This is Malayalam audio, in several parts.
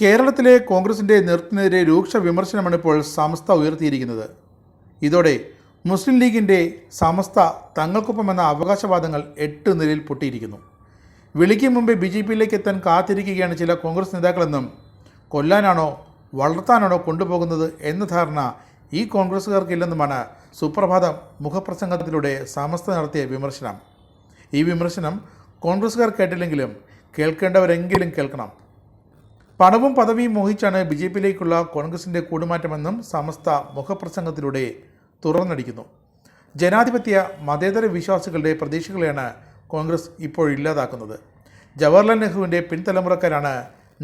കേരളത്തിലെ കോൺഗ്രസിന്റെ നേതൃത്വത്തിനെതിരെ രൂക്ഷ വിമർശനമാണ് ഇപ്പോൾ സമസ്ത ഉയർത്തിയിരിക്കുന്നത്. ഇതോടെ മുസ്ലിം ലീഗിന്റെ സമസ്ത തങ്ങൾക്കൊപ്പമെന്ന അവകാശവാദങ്ങൾ എട്ട് നിലയിൽ പൊട്ടിയിരിക്കുന്നു. വിളിക്ക് മുമ്പേ ബി ജെ പിയിലേക്ക് എത്താൻ കാത്തിരിക്കുകയാണ് ചില കോൺഗ്രസ് നേതാക്കളെന്നും കൊല്ലാനാണോ വളർത്താനാണോ കൊണ്ടുപോകുന്നത് എന്ന ധാരണ ഈ കോൺഗ്രസ്സുകാർക്കില്ലെന്നുമാണ് സുപ്രഭാതം മുഖപ്രസംഗത്തിലൂടെ സമസ്ത നടത്തിയ വിമർശനം. ഈ വിമർശനം കോൺഗ്രസ്സുകാർ കേട്ടില്ലെങ്കിലും കേൾക്കേണ്ടവരെങ്കിലും കേൾക്കണം. പണവും പദവിയും മോഹിച്ചാണ് ബി ജെ പിയിലേക്കുള്ള കോൺഗ്രസിന്റെ കൂടുമാറ്റമെന്നും സമസ്ത മുഖപ്രസംഗത്തിലൂടെ തുറന്നടിക്കുന്നു. ജനാധിപത്യ മതേതര വിശ്വാസികളുടെ പ്രതീക്ഷകളെയാണ് കോൺഗ്രസ് ഇപ്പോൾ ഇല്ലാതാക്കുന്നത്. ജവഹർലാൽ നെഹ്റുവിന്റെ പിൻതലമുറക്കാരാണ്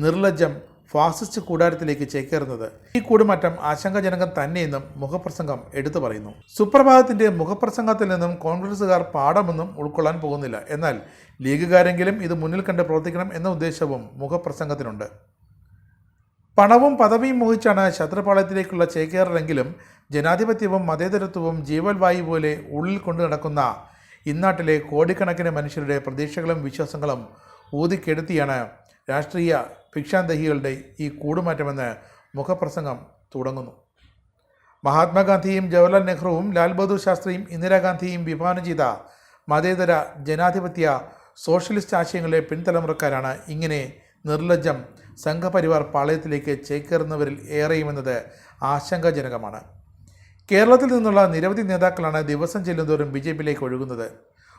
നിർലജ്ജം ഫാസിസ്റ്റ് കൂടാരത്തിലേക്ക് ചേക്കേറുന്നത്. ഈ കൂടുമാറ്റം ആശങ്കാജനകം തന്നെയെന്നും മുഖപ്രസംഗം എടുത്തു പറയുന്നു. സുപ്രഭാതത്തിന്റെ മുഖപ്രസംഗത്തിൽ നിന്നും കോൺഗ്രസുകാർ പാഠമൊന്നും ഉൾക്കൊള്ളാൻ പോകുന്നില്ല. എന്നാൽ ലീഗുകാരെങ്കിലും ഇത് മുന്നിൽ കണ്ട് പ്രവർത്തിക്കണം എന്ന ഉദ്ദേശവും മുഖപ്രസംഗത്തിനുണ്ട്. പണവും പദവിയും മോഹിച്ചാണ് ശത്രുപാളയത്തിലേക്കുള്ള ചേക്കേറലെങ്കിലും ജനാധിപത്യവും മതേതരത്വവും ജീവൽ വായു പോലെ ഉള്ളിൽ കൊണ്ടു നടക്കുന്ന ഇന്നാട്ടിലെ കോടിക്കണക്കിന് മനുഷ്യരുടെ പ്രതീക്ഷകളും വിശ്വാസങ്ങളും ഊതിക്കെടുത്തിയാണ് രാഷ്ട്രീയ ഭിക്ഷാന്തഹികളുടെ ഈ കൂടുമാറ്റമെന്ന് മുഖപ്രസംഗം തുടങ്ങുന്നു. മഹാത്മാഗാന്ധിയും ജവഹർലാൽ നെഹ്റുവും ലാൽ ബഹദൂർ ശാസ്ത്രിയും ഇന്ദിരാഗാന്ധിയും വിഭാവനം ചെയ്ത മതേതര ജനാധിപത്യ സോഷ്യലിസ്റ്റ് ആശയങ്ങളുടെ പിൻതലമുറക്കാരാണ് ഇങ്ങനെ നിർലജ്ജം സംഘപരിവാർ പാളയത്തിലേക്ക് ചേക്കേറുന്നവരിൽ ഏറെയുമെന്നത് ആശങ്കാജനകമാണ്. കേരളത്തിൽ നിന്നുള്ള നിരവധി നേതാക്കളാണ് ദിവസം ചെല്ലുന്തോറും ബി ജെ പിയിലേക്ക് ഒഴുകുന്നത്.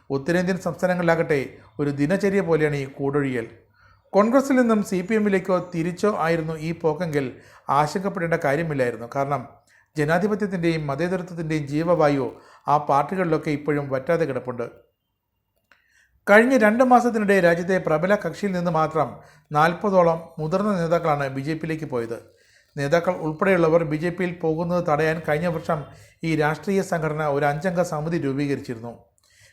ഉത്തരേന്ത്യൻ സംസ്ഥാനങ്ങളിലാകട്ടെ ഒരു ദിനചര്യ പോലെയാണ് ഈ കൂടൊഴിയൽ. കോൺഗ്രസിൽ നിന്നും സി പി എമ്മിലേക്കോ തിരിച്ചോ ആയിരുന്നു ഈ പോക്കെങ്കിൽ ആശങ്കപ്പെടേണ്ട കാര്യമില്ലായിരുന്നു. കാരണം ജനാധിപത്യത്തിന്റെയും മതേതരത്വത്തിന്റെയും ജീവവായു ആ പാർട്ടികളിലൊക്കെ ഇപ്പോഴും വറ്റാതെ കിടപ്പുണ്ട്. കഴിഞ്ഞ രണ്ട് മാസത്തിനിടെ രാജ്യത്തെ പ്രബല കക്ഷിയിൽ നിന്ന് മാത്രം നാൽപ്പതോളം മുതിർന്ന നേതാക്കളാണ് ബി ജെ പിയിലേക്ക് പോയത്. നേതാക്കൾ ഉൾപ്പെടെയുള്ളവർ ബി ജെ പിയിൽ പോകുന്നത് തടയാൻ കഴിഞ്ഞ വർഷം ഈ രാഷ്ട്രീയ സംഘടന ഒരു അഞ്ചംഗ സമിതി രൂപീകരിച്ചിരുന്നു.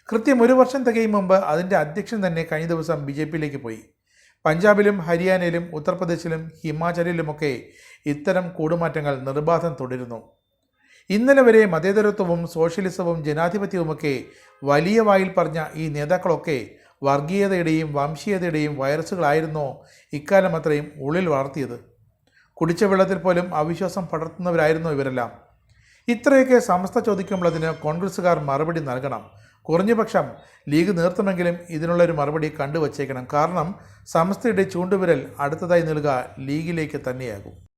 കൃത്യം ഒരു വർഷം തികയും മുമ്പ് അതിന്റെ അധ്യക്ഷൻ തന്നെ കഴിഞ്ഞ ദിവസം ബി ജെ പിയിലേക്ക് പോയി. പഞ്ചാബിലും ഹരിയാനയിലും ഉത്തർപ്രദേശിലും ഹിമാചലിലുമൊക്കെ ഇത്തരം കൂടുമാറ്റങ്ങൾ നിർബാധം തുടരുന്നു. ഇന്നലെ വരെ മതേതരത്വവും സോഷ്യലിസവും ജനാധിപത്യവുമൊക്കെ വലിയ വായിൽ പറഞ്ഞ ഈ നേതാക്കളൊക്കെ വർഗീയതയുടെയും വംശീയതയുടെയും വൈറസുകളായിരുന്നോ ഇക്കാലം അത്രയും ഉള്ളിൽ വളർത്തിയത്. കുടിച്ച വെള്ളത്തിൽ പോലും അവിശ്വാസം പടർത്തുന്നവരായിരുന്നു ഇവരെല്ലാം. ഇത്രയൊക്കെ സമസ്ത ചോദിക്കുമ്പോൾ അതിന് കോൺഗ്രസ്സുകാർ മറുപടി നൽകണം. കുറഞ്ഞപക്ഷം ലീഗ് നേർത്തുമെങ്കിലും ഇതിനുള്ളൊരു മറുപടി കണ്ടുവച്ചേക്കണം. കാരണം സമസ്തയുടെ ചൂണ്ടുവിരൽ അടുത്തതായി നൽകുക ലീഗിലേക്ക് തന്നെയാകും.